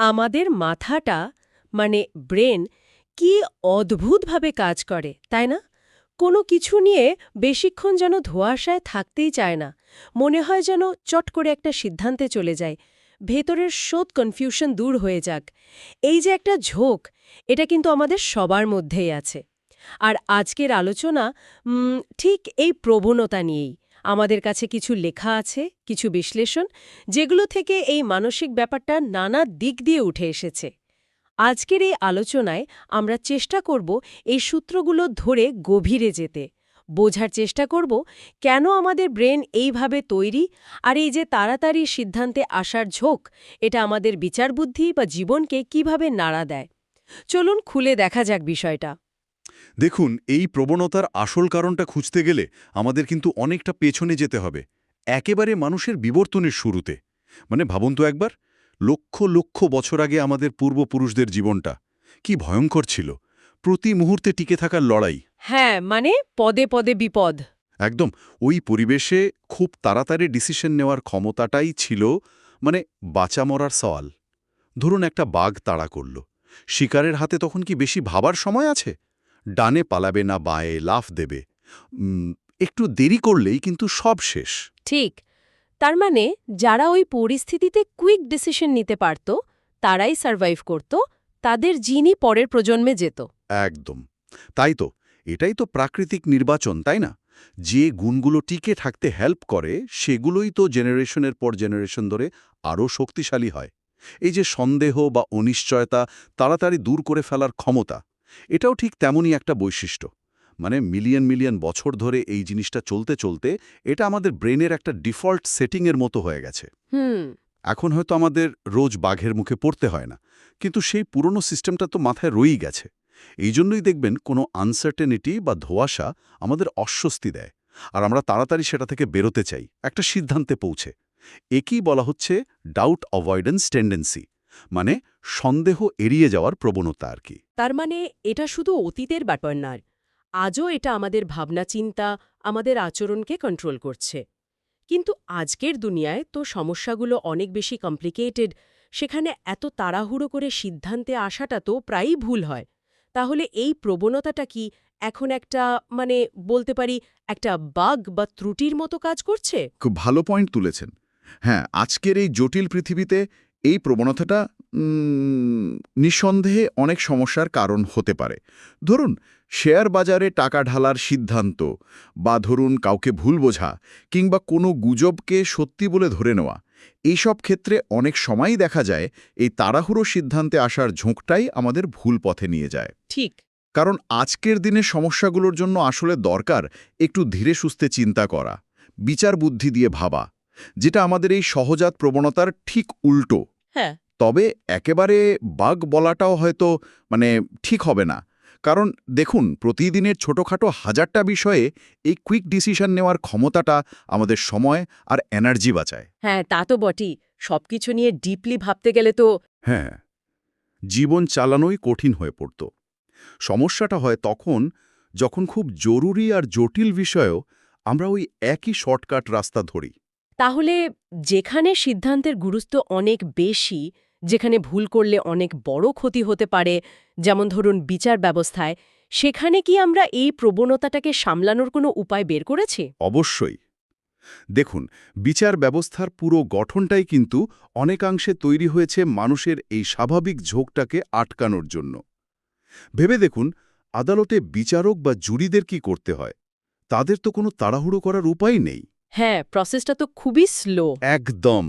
আমাদের মাথাটা মানে ব্রেন, কি অদ্ভুতভাবে কাজ করে, তাই না? কোনো কিছু নিয়ে বেশিক্ষণ যেন ধোঁয়াশায় থাকতেই চায় না। মনে হয় যেন চট করে একটা সিদ্ধান্তে চলে যায়। ভেতরের শোধ কনফিউশন দূর হয়ে যাক। এই যে একটা ঝোঁক, এটা কিন্তু আমাদের সবার মধ্যেই আছে। আর আজকের আলোচনা ঠিক এই প্রবণতা নিয়েই। আমাদের কাছে কিছু লেখা আছে, কিছু বিশ্লেষণ, যেগুলো থেকে এই মানসিক ব্যাপারটা নানা দিক দিয়ে উঠে এসেছে। আজকের এই আলোচনায় আমরা চেষ্টা করব এই সূত্রগুলো ধরে গভীরে যেতে। বোঝার চেষ্টা করব কেন আমাদের ব্রেন এইভাবে তৈরি আর এই যে তাড়াতাড়ি সিদ্ধান্তে আসার ঝোঁক, এটা আমাদের বিচারবুদ্ধি বা জীবনকে কীভাবে নাড়া দেয়। চলুন খুলে দেখা যাক বিষয়টা। দেখুন এই প্রবণতার আসল কারণটা খুঁজতে গেলে আমাদের কিন্তু অনেকটা পেছনে যেতে হবে। একেবারে মানুষের বিবর্তনের শুরুতে। মানে ভাবুন তো একবার লক্ষ লক্ষ বছর আগে আমাদের পূর্বপুরুষদের জীবনটা কি ভয়ঙ্কর ছিল। প্রতি মুহূর্তে টিকে থাকার লড়াই। হ্যাঁ মানে পদে পদে বিপদ। একদম ওই পরিবেশে খুব তাড়াতাড়ি ডিসিশন নেওয়ার ক্ষমতাটাই ছিল মানে বাঁচা মরার সওয়াল। ধরুন একটা বাঘ তাড়া করল। শিকারের হাতে তখন কি বেশি ভাবার সময় আছে? ডানে পালাবে না বাঁয়ে লাফ দেবে। একটু দেরি করলেই কিন্তু সব শেষ। ঠিক। তার মানে যারা ওই পরিস্থিতিতে কুইক ডিসিশন নিতে পারত তারাই সার্ভাইভ করত তাদের জিনই পরের প্রজন্মে যেত। একদম। তাই তো এটাই তো প্রাকৃতিক নির্বাচন তাই না? যে গুণগুলো টিকে থাকতে হেল্প করে সেগুলোই তো জেনারেশনের পর জেনারেশন ধরে আরও শক্তিশালী হয়। এই যে সন্দেহ বা অনিশ্চয়তা তাড়াতাড়ি দূর করে ফেলার ক্ষমতা এটাও ঠিক তেমনই একটা বৈশিষ্ট্য। মানে মিলিয়ন মিলিয়ন বছর ধরে এই জিনিসটা চলতে চলতে এটা আমাদের ব্রেনের একটা ডিফল্ট সেটিংয়ের মতো হয়ে গেছে। এখন হয়তো আমাদের রোজ বাঘের মুখে পড়তে হয় না কিন্তু সেই পুরনো সিস্টেমটা তো মাথায় রয়েই গেছে। এই জন্যই দেখবেন কোনো আনসার্টেনিটি বা ধোয়াশা আমাদের অস্বস্তি দেয় আর আমরা তাড়াতাড়ি সেটা থেকে বেরোতে চাই একটা সিদ্ধান্তে পৌঁছে। একেই বলা হচ্ছে ডাউট অ্যাভয়েডেন্স টেন্ডেন্সি মানে সন্দেহ এড়িয়ে যাওয়ার প্রবণতা আর কি। তার মানে এটা শুধু অতীতের ব্যাপার নয় আজও এটা আমাদের ভাবনা চিন্তা আমাদের আচরণকে কন্ট্রোল করছে। কিন্তু আজকের দুনিয়ায় তো সমস্যাগুলো অনেক বেশি কমপ্লিকেটেড সেখানে এত তাড়াহুড়ো করে সিদ্ধান্তে আসাটা তো প্রায়ই ভুল হয়। তাহলে এই প্রবণতাটা কি এখন একটা মানে বলতে পারি একটা বাগ বা ত্রুটির মতো কাজ করছে? খুব ভালো পয়েন্ট তুলেছেন। হ্যাঁ আজকের এই জটিল পৃথিবীতে এই প্রবণতাটা নিঃসন্দেহে অনেক সমস্যার কারণ হতে পারে। ধরুন শেয়ার বাজারে টাকা ঢালার সিদ্ধান্ত বা ধরুন কাউকে ভুল বোঝা কিংবা কোনো গুজবকে সত্যি বলে ধরে নেওয়া এইসব ক্ষেত্রে অনেক সময়ই দেখা যায় এই তাড়াহুড়ো সিদ্ধান্তে আসার ঝোঁকটাই আমাদের ভুল পথে নিয়ে যায়। ঠিক। কারণ আজকের দিনে সমস্যাগুলোর জন্য আসলে দরকার একটু ধীরে সুস্থে চিন্তা করা বিচার বুদ্ধি দিয়ে ভাবা যেটা আমাদের এই সহজাত প্রবণতার ঠিক উল্টো। হ্যাঁ। তবে একেবারে বাঘ বলাটাও হয়তো মানে ঠিক হবে না। কারণ দেখুন প্রতিদিনের ছোটখাটো হাজারটা বিষয়ে এই কুইক ডিসিশন নেওয়ার ক্ষমতাটা আমাদের সময় আর এনার্জি বাঁচায়। হ্যাঁ তা তো বটেই। সবকিছু নিয়ে ডিপলি ভাবতে গেলে তো হ্যাঁ জীবন চালানোই কঠিন হয়ে পড়ত। সমস্যাটা হয় তখন যখন খুব জরুরি আর জটিল বিষয়েও আমরা ওই একই শর্টকাট রাস্তা ধরি। তাহলে যেখানে সিদ্ধান্তের গুরুত্ব অনেক বেশি, যেখানে ভুল করলে অনেক বড় ক্ষতি হতে পারে, যেমন ধরুন বিচার ব্যবস্থায়, সেখানে কি আমরা এই প্রবণতাটাকে সামলানোর কোনো উপায় বের করেছি? অবশ্যই। দেখুন, বিচার ব্যবস্থার পুরো গঠনটাই কিন্তু অনেকাংশে তৈরি হয়েছে মানুষের এই স্বাভাবিক ঝোঁকটাকে আটকানোর জন্য। ভেবে দেখুন, আদালতে বিচারক বা জুরিদের কি করতে হয়? তাদের তো কোনো তাড়াহুড়ো করার উপায় নেই। হ্যাঁ প্রসেসটা তো খুবই স্লো একদম।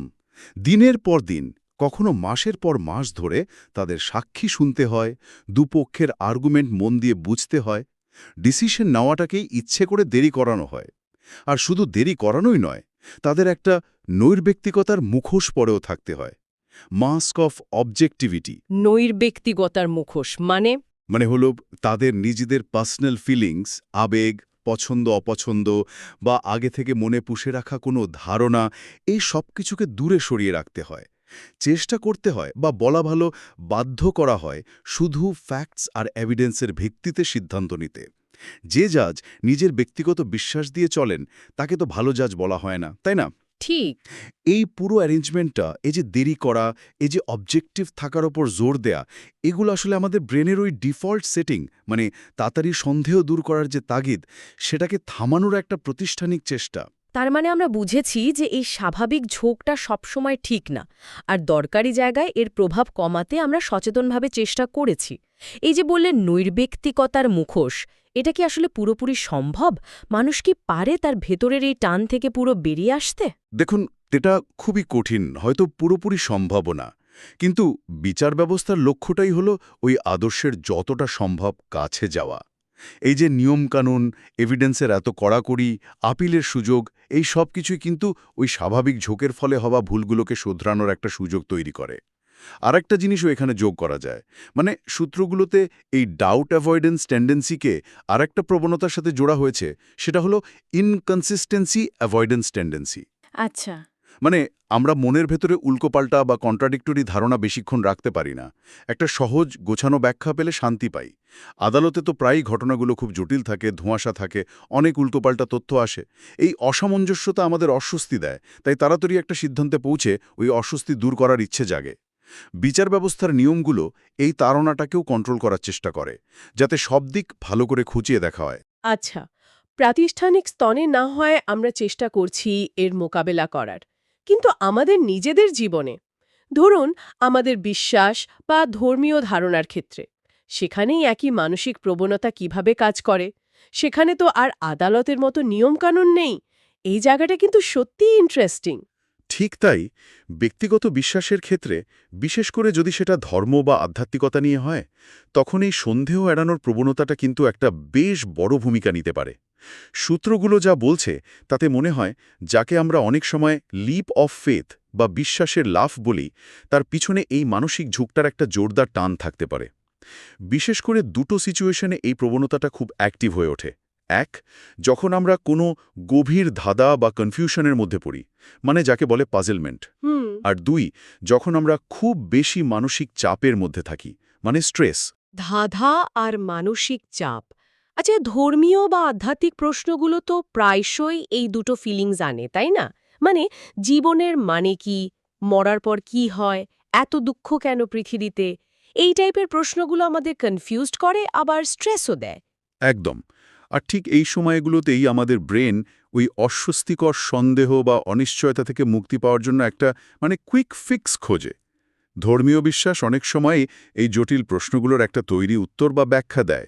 দিনের পর দিন কখনো মাসের পর মাস ধরে তাদের সাক্ষী শুনতে হয় দুপক্ষের আর্গুমেন্ট মন দিয়ে বুঝতে হয় ডিসিশন নেওয়াটাকেই ইচ্ছে করে দেরি করানো হয়। আর শুধু দেরি করানোই নয় তাদের একটা নৈর্ব্যক্তিকতার মুখোশ পরেও থাকতে হয়। মাস্ক অফ অবজেক্টিভিটি নৈর্ব্যক্তিগতার মুখোশ মানে? মানে হল তাদের নিজেদের পার্সোনাল ফিলিংস আবেগ পছন্দ, অপছন্দ বা আগে থেকে মনে পুষে রাখা কোনো ধারণা, এই সব কিছুকে দূরে সরিয়ে রাখতে হয়। চেষ্টা করতে হয় বা বলা ভালো বাধ্য করা হয় শুধু ফ্যাক্টস আর এভিডেন্সের ভিত্তিতে সিদ্ধান্ত নিতে। যে জাজ নিজের ব্যক্তিগত বিশ্বাস দিয়ে চলেন, তাকে তো ভালো জাজ বলা হয় না, তাই না? ঠিক। এই পুরো অ্যারেঞ্জমেন্টটা এই যে দেরি করা এই যে অবজেক্টিভ থাকার ওপর জোর দেয়া এগুলো আসলে আমাদের ব্রেনের ওই ডিফল্ট সেটিং মানে তাড়াতাড়ি সন্দেহ দূর করার যে তাগিদ সেটাকে থামানোর একটা প্রতিষ্ঠানিক চেষ্টা। তার মানে আমরা বুঝেছি যে এই স্বাভাবিক ঝোঁকটা সবসময় ঠিক না আর দরকারি জায়গায় এর প্রভাব কমাতে আমরা সচেতনভাবে চেষ্টা করেছি। এই যে বললেন নৈর্ব্যক্তিকতার মুখোশ, এটা কি আসলে পুরোপুরি সম্ভব? মানুষ কি পারে তার ভেতরের এই টান থেকে পুরো বেরিয়ে আসতে? দেখুন, এটা খুবই কঠিন, হয়তো পুরোপুরি সম্ভব না। কিন্তু বিচার ব্যবস্থার লক্ষ্যটাই হলো ওই আদর্শের যতটা সম্ভব কাছে যাওয়া। এই যে নিয়মকানুন এভিডেন্সের এত কড়াকড়ি, আপিলের সুযোগ, এই সব কিছুই কিন্তু ওই স্বাভাবিক ঝোঁকের ফলে হওয়া ভুলগুলোকে শোধরানোর একটা সুযোগ তৈরি করে। আর একটা জিনিসও এখানে যোগ করা যায়। মানে সূত্রগুলোতে এই ডাউট অ্যাভয়েডেন্স টেন্ডেন্সিকে আর একটা প্রবণতার সাথে জোড়া হয়েছে সেটা হলো ইনকনসিস্টেন্সি অ্যাভয়েডেন্স টেন্ডেন্সি আচ্ছা। মানে আমরা মনের ভেতরে উল্কোপাল্টা বা কন্ট্রাডিক্টরি ধারণা বেশিক্ষণ রাখতে পারি না। একটা সহজ গোছানো ব্যাখ্যা পেলে শান্তি পাই। আদালতে তো প্রায়ই ঘটনাগুলো খুব জটিল থাকে ধোঁয়াশা থাকে অনেক উল্টোপাল্টা তথ্য আসে। এই অসামঞ্জস্যতা আমাদের অস্বস্তি দেয় তাই তাড়াতাড়ি একটা সিদ্ধান্তে পৌঁছে ওই অস্বস্তি দূর করার ইচ্ছে জাগে। বিচার ব্যবস্থার নিয়মগুলো এই তাড়নাটাকেও কন্ট্রোল করার চেষ্টা করে, যাতে সব দিক ভালো করে খুঁচিয়ে দেখা হয়। আচ্ছা প্রাতিষ্ঠানিক স্তনে না হয় আমরা চেষ্টা করছি এর মোকাবেলা করার, কিন্তু আমাদের নিজেদের জীবনে, ধরুন আমাদের বিশ্বাস বা ধর্মীয় ধারণার ক্ষেত্রে, সেখানেই একই মানসিক প্রবণতা কীভাবে কাজ করে, সেখানে তো আর আদালতের মতো নিয়মকানুন নেই, এই জায়গাটা কিন্তু সত্যিই ইন্টারেস্টিং ঠিক তাই ব্যক্তিগত বিশ্বাসের ক্ষেত্রে, বিশেষ করে যদি সেটা ধর্ম বা আধ্যাত্মিকতা নিয়ে হয়, তখন এই সন্দেহ এড়ানোর প্রবণতাটা কিন্তু একটা বেশ বড় ভূমিকা নিতে পারে। সূত্রগুলো যা বলছে, তাতে মনে হয় যাকে আমরা অনেক সময় লিপ অফ ফেথ বা বিশ্বাসের লাফ বলি, তার পিছনে এই মানসিক ঝুঁকটার একটা জোরদার টান থাকতে পারে। বিশেষ করে দুটো সিচুয়েশনে এই প্রবণতাটা খুব অ্যাক্টিভ হয়ে ওঠে। এক যখন আমরা কোনো গভীর ধাঁধা বা কনফিউশনের মধ্যে পড়ি মানে যাকে বলে পাজেলমেন্ট হুম। আর দুই যখন আমরা খুব বেশি মানসিক চাপের মধ্যে থাকি মানে স্ট্রেস ধাঁধা আর মানসিক চাপ। আচ্ছা ধর্মীয় বা আধ্যাত্মিক প্রশ্নগুলো তো প্রায়শই এই দুটো ফিলিংস আনে তাই না? মানে জীবনের মানে কি? মরার পর কি হয়? এত দুঃখ কেন পৃথিবীতে? এই টাইপের প্রশ্নগুলো আমাদের কনফিউজড করে আবার স্ট্রেসও দেয়। একদম। আর ঠিক এই সময়গুলোতেই আমাদের ব্রেন ওই অস্বস্তিকর সন্দেহ বা অনিশ্চয়তা থেকে মুক্তি পাওয়ার জন্য একটা মানে কুইক ফিক্স খোঁজে। ধর্মীয় বিশ্বাস অনেক সময় এই জটিল প্রশ্নগুলোর একটা তৈরি উত্তর বা ব্যাখ্যা দেয়।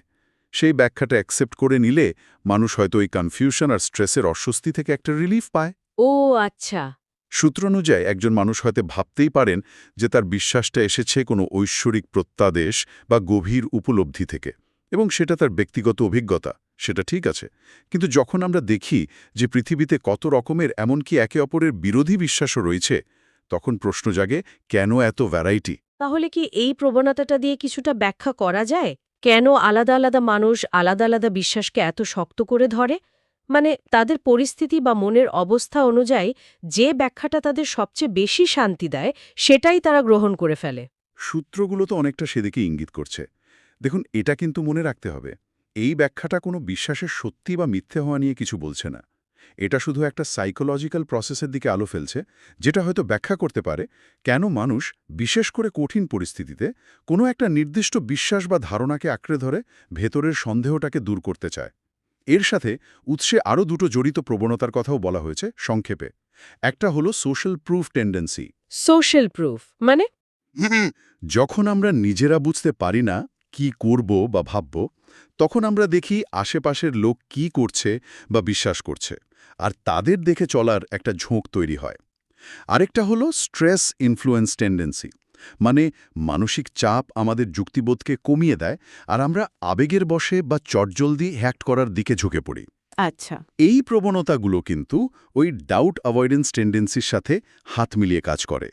সেই ব্যাখ্যাটা অ্যাকসেপ্ট করে নিলে মানুষ হয়তো ওই কনফিউশন আর স্ট্রেসের অস্বস্তি থেকে একটা রিলিফ পায়। ও আচ্ছা। সূত্র অনুযায়ী একজন মানুষ হয়তো ভাবতেই পারেন যে তার বিশ্বাসটা এসেছে কোনো ঐশ্বরিক প্রত্যাদেশ বা গভীর উপলব্ধি থেকে এবং সেটা তার ব্যক্তিগত অভিজ্ঞতা। সেটা ঠিক আছে। কিন্তু যখন আমরা দেখি যে পৃথিবীতে কত রকমের এমনকি একে অপরের বিরোধী বিশ্বাসও রয়েছে তখন প্রশ্ন জাগে কেন এত ভ্যারাইটি তাহলে কি এই প্রবণতাটা দিয়ে কিছুটা ব্যাখ্যা করা যায়? কেন আলাদা আলাদা মানুষ আলাদা আলাদা বিশ্বাসকে এত শক্ত করে ধরে? মানে তাদের পরিস্থিতি বা মনের অবস্থা অনুযায়ী যে ব্যাখ্যাটা তাদের সবচেয়ে বেশি শান্তি দেয় সেটাই তারা গ্রহণ করে ফেলে। সূত্রগুলো তো অনেকটা সেদিকে ইঙ্গিত করছে। দেখুন এটা কিন্তু মনে রাখতে হবে। এই ব্যাখ্যাটা কোনো বিশ্বাসের সত্যি বা মিথ্যে হওয়া নিয়ে কিছু বলছে না। এটা শুধু একটা সাইকোলজিক্যাল প্রসেসের দিকে আলো ফেলছে যেটা হয়তো ব্যাখ্যা করতে পারে কেন মানুষ বিশেষ করে কঠিন পরিস্থিতিতে কোনো একটা নির্দিষ্ট বিশ্বাস বা ধারণাকে আঁকড়ে ধরে ভেতরের সন্দেহটাকে দূর করতে চায়। এর সাথে উৎসে আরও দুটো জড়িত প্রবণতার কথাও বলা হয়েছে সংক্ষেপে। একটা হলো social proof tendency social proof মানে? যখন আমরা নিজেরা বুঝতে পারি না কি করব বা ভাবব তখন আমরা দেখি আশেপাশের লোক কি করছে বা বিশ্বাস করছে আর তাদের দেখে চলার একটা ঝোঁক তৈরি হয়। আরেকটা হলো স্ট্রেস ইনফ্লুয়েন্স টেন্ডেন্সি মানে মানসিক চাপ আমাদের যুক্তিবোধকে কমিয়ে দেয় আর আমরা আবেগের বশে বা চটজলদি হ্যাক্ট করার দিকে ঝুঁকে পড়ি। আচ্ছা। এই প্রবণতাগুলো কিন্তু ওই ডাউট অ্যাভয়েডেন্স টেন্ডেন্সির সাথে হাত মিলিয়ে কাজ করে।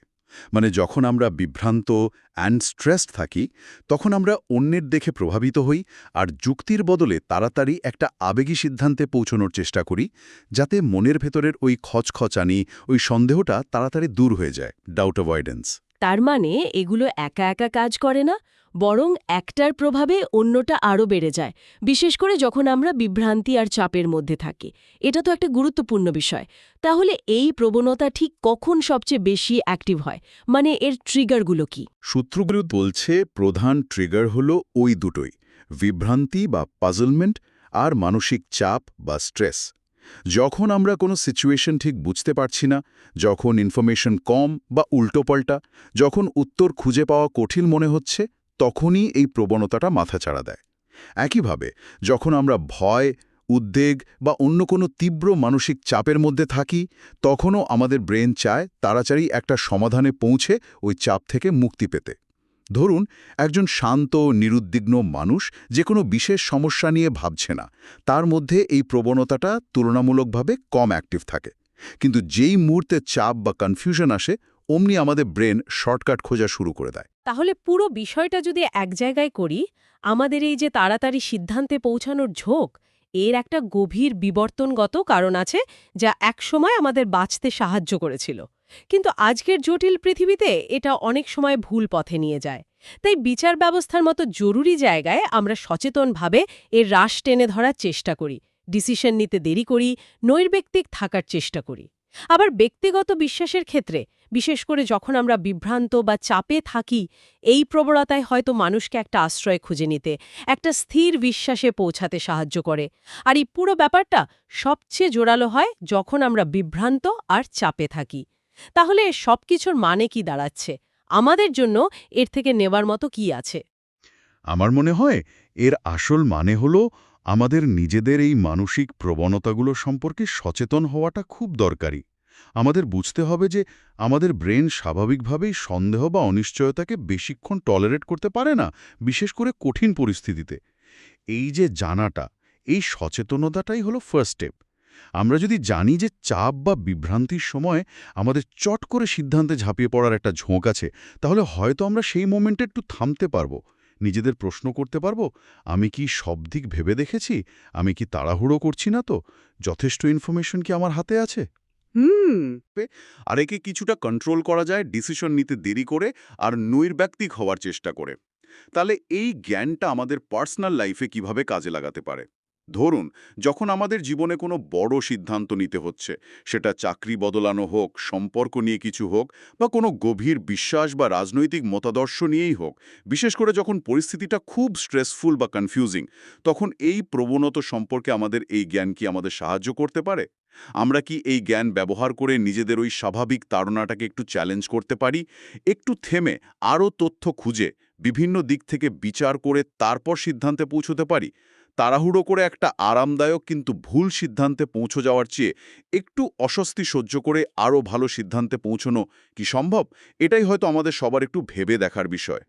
মানে যখন আমরা বিভ্রান্ত অ্যান্ড স্ট্রেসড থাকি, তখন আমরা অন্যের দেখে প্রভাবিত হই আর যুক্তির বদলে তাড়াতাড়ি একটা আবেগী সিদ্ধান্তে পৌঁছনোর চেষ্টা করি, যাতে মনের ভেতরের ওই খচখচানি, ওই সন্দেহটা তাড়াতাড়ি দূর হয়ে যায় ডাউট অ্যাভয়েডেন্স তার মানে এগুলো একা একা কাজ করে না, বরং একটার প্রভাবে অন্যটা আরও বেড়ে যায়, বিশেষ করে যখন আমরা বিভ্রান্তি আর চাপের মধ্যে থাকি। এটা তো একটা গুরুত্বপূর্ণ বিষয়। তাহলে এই প্রবণতা ঠিক কখন সবচেয়ে বেশি অ্যাক্টিভ হয়? মানে এর ট্রিগারগুলো কি? সূত্রগুলো বলছে প্রধান ট্রিগার হলো ওই দুটোই, বিভ্রান্তি বা পাজলমেন্ট আর মানসিক চাপ বা স্ট্রেস যখন আমরা কোনো সিচুয়েশন ঠিক বুঝতে পারছি না, যখন ইনফরমেশন কম বা উল্টোপাল্টা, যখন উত্তর খুঁজে পাওয়া কঠিন মনে হচ্ছে, তখনই এই প্রবণতাটা মাথাচাড়া দেয়। একইভাবে, যখন আমরা ভয়, উদ্বেগ বা অন্য কোনো তীব্র মানসিক চাপের মধ্যে থাকি, তখনও আমাদের ব্রেন চায় তাড়াতাড়ি একটা সমাধানে পৌঁছে ওই চাপ থেকে মুক্তি পেতে। ধরুন, একজন শান্ত, নিরুদ্বিগ্ন মানুষ যে কোনো বিশেষ সমস্যা নিয়ে ভাবছে না, তার মধ্যে এই প্রবণতাটা তুলনামূলকভাবে কম অ্যাক্টিভ থাকে। কিন্তু যেই মুহূর্তে চাপ বা কনফিউশন আসে, অমনি আমাদের ব্রেন শর্টকাট খোঁজা শুরু করে দেয়। তাহলে পুরো বিষয়টা যদি এক জায়গায় করি, আমাদের এই যে তাড়াতাড়ি সিদ্ধান্তে পৌঁছানোর ঝোঁক, এর একটা গভীর বিবর্তনগত কারণ আছে যা একসময় আমাদের বাঁচতে সাহায্য করেছিল। কিন্তু আজকের জটিল পৃথিবীতে এটা অনেক সময় ভুল পথে নিয়ে যায়। তাই বিচার ব্যবস্থার মতো জরুরি জায়গায় আমরা সচেতনভাবে এর রাশ টেনে ধরার চেষ্টা করি, ডিসিশন নিতে দেরি করি, নৈর্ব্যক্তিক থাকার চেষ্টা করি। আবার ব্যক্তিগত বিশ্বাসের ক্ষেত্রে, বিশেষ করে যখন আমরা বিভ্রান্ত বা চাপে থাকি, এই প্রবণতায় হয়তো মানুষকে একটা আশ্রয় খুঁজে নিতে, একটা স্থির বিশ্বাসে পৌঁছাতে সাহায্য করে। আর এই পুরো ব্যাপারটা সবচেয়ে জোরালো হয় যখন আমরা বিভ্রান্ত আর চাপে থাকি। তাহলে সব কিছুর মানে কি দাঁড়াচ্ছে? আমাদের জন্য এর থেকে নেবার মতো কি আছে? আমার মনে হয় এর আসল মানে হল আমাদের নিজেদের এই মানসিক প্রবণতাগুলো সম্পর্কে সচেতন হওয়াটা খুব দরকারি। আমাদের বুঝতে হবে যে আমাদের ব্রেন স্বাভাবিকভাবেই সন্দেহ বা অনিশ্চয়তাকে বেশিক্ষণ টলারেট করতে পারে না, বিশেষ করে কঠিন পরিস্থিতিতে। এই যে জানাটা, এই সচেতনতাটাই হলো ফার্স্ট স্টেপ। আমরা যদি জানি যে চাপ বা বিভ্রান্তির সময় আমাদের চট করে সিদ্ধান্তে ঝাঁপিয়ে পড়ার একটা ঝোঁক আছে তাহলে হয়তো আমরা সেই মোমেন্টে একটু থামতে পারব। নিজেদের প্রশ্ন করতে পারব আমি কি সব দিক ভেবে দেখেছি? আমি কি তাড়াহুড়ো করছি না তো? যথেষ্ট ইনফরমেশন কি আমার হাতে আছে? হুম। আর একে কিছুটা কন্ট্রোল করা যায় ডিসিশন নিতে দেরি করে আর নৈর্ব্যক্তিক হওয়ার চেষ্টা করে। তাহলে এই জ্ঞানটা আমাদের পার্সোনাল লাইফে কীভাবে কাজে লাগাতে পারে? ধরুন, যখন আমাদের জীবনে কোনো বড় সিদ্ধান্ত নিতে হচ্ছে, সেটা চাকরি বদলানো হোক, সম্পর্ক নিয়ে কিছু হোক, বা কোনো গভীর বিশ্বাস বা রাজনৈতিক মতাদর্শ নিয়েই হোক, বিশেষ করে যখন পরিস্থিতিটা খুব স্ট্রেসফুল বা কনফিউজিং তখন এই প্রবণত সম্পর্কে আমাদের এই জ্ঞান কি আমাদের সাহায্য করতে পারে? আমরা কি এই জ্ঞান ব্যবহার করে নিজেদের ওই স্বাভাবিক তাড়নাটাকে একটু চ্যালেঞ্জ করতে পারি? একটু থেমে, আরও তথ্য খুঁজে, বিভিন্ন দিক থেকে বিচার করে তারপর সিদ্ধান্তে পৌঁছতে পারি? তাড়াহুড়ো করে একটা আরামদায়ক কিন্তু ভুল সিদ্ধান্তে পৌঁছো যাওয়ার চেয়ে একটু অস্বস্তি সহ্য করে আরও ভালো সিদ্ধান্তে পৌঁছনো কি সম্ভব? এটাই হয়তো আমাদের সবার একটু ভেবে দেখার বিষয়।